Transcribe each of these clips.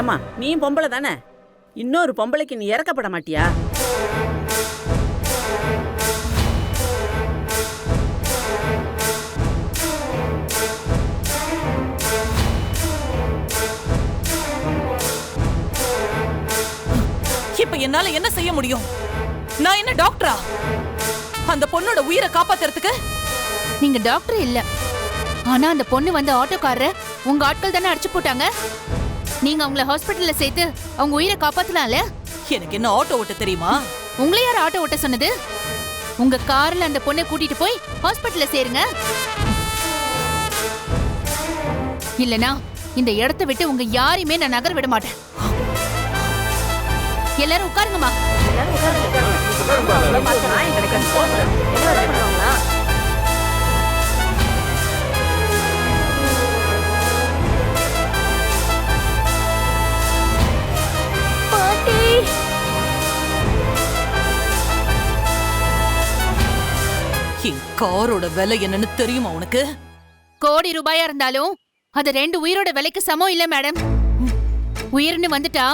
ஏமா நீ பொம்பளை தானே? இன்னொரு பொம்பளைக்கு நீ இறக்கப்பட மாட்டியா? இப்ப என்னால என்ன செய்ய முடியும்? நான் என்ன டாக்டரா? அந்த பொண்ணோட உயிரை காப்பாத்துறதுக்கு? நீங்க டாக்டர் இல்ல. ஆனா அந்த பொண்ணு வந்து ஆட்டோக்காரர் உங்க ஆட்கள் தானே அடிச்சு போட்டாங்க? நீங்க அவங்கள ஹாஸ்பிட்டல்ல சேர்த்து அவங்க உயிரை காப்பாத்தலாம்ல எனக்கு என்ன ஆட்டோ ஓட்ட தெரியுமா? உங்களை யார் ஆட்டோ ஓட்ட சொன்னது? உங்க கார்ல அந்த பொண்ணை கூட்டிட்டு போய் ஹாஸ்பிட்டல்ல சேருங்க. இல்லனா இந்த இடத்தை விட்டு உங்க யாரையுமே நான் நகர விட மாட்டேன். எல்லாரும் உட்காருங்கம்மா. என் காரோட விலை என்னன்னு தெரியுமா உனக்கு? கோடி ரூபாயா இருந்தாலும் அது ரெண்டு உயிரோட விலைக்கு சமம் இல்ல மேடம். உயிர்னு வந்துட்டா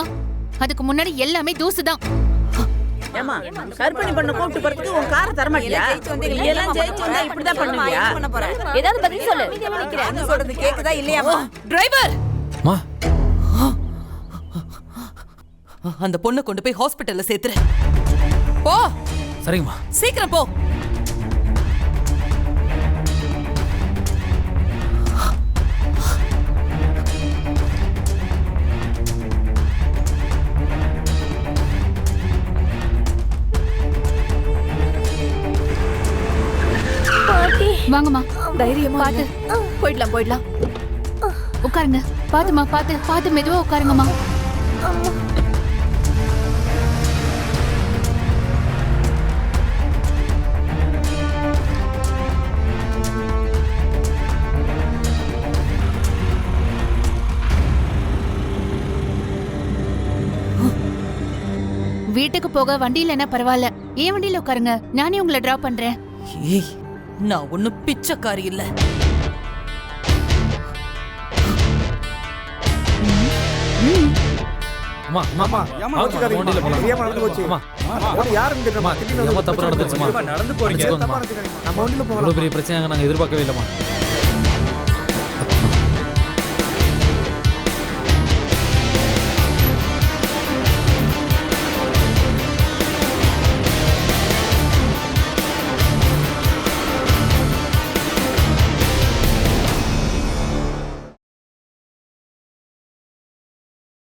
அதுக்கு முன்னாடி எல்லாமே தூசுதான். ஏம்மா, கற்பனை பண்ண கூப்பிட்டு போறதுக்கு உன் காரை தர மாட்டியா? நீ எல்லாம் ஜெயிச்சு வந்தா இப்படிதான் பண்ணுவியா? ஏதாவது பதில் சொல்லு. என்ன சொல்றது கேக்குதா இல்லையாமா டிரைவர்! மா. அந்த பொண்ணை கொண்டு போய் ஹாஸ்பிட்டல்ல சேர்த்துரு. போ. சரிங்கம்மா. சீக்கிரம் போ. வாங்கம்மா. தைரியமா பாத்து. போயிடலாம் போயிடலாம். உட்காருங்க. பாத்துமா பாத்து. பாத்து மெதுவா உட்காருங்கம்மா. வீட்டுக்கு போக வண்டி இல்லைன்னா பரவாயில்ல. ஏன் வண்டியில உட்காருங்க? நானே உங்களை டிராப் பண்றேன். ஏய் நான் ஒண்ணும் பிச்சைக்காரி இல்ல. நடந்து போறீங்க. நம்ம பெரிய பிரச்சனையாக நாங்க எதிர்பார்க்கவே இல்லம்மா.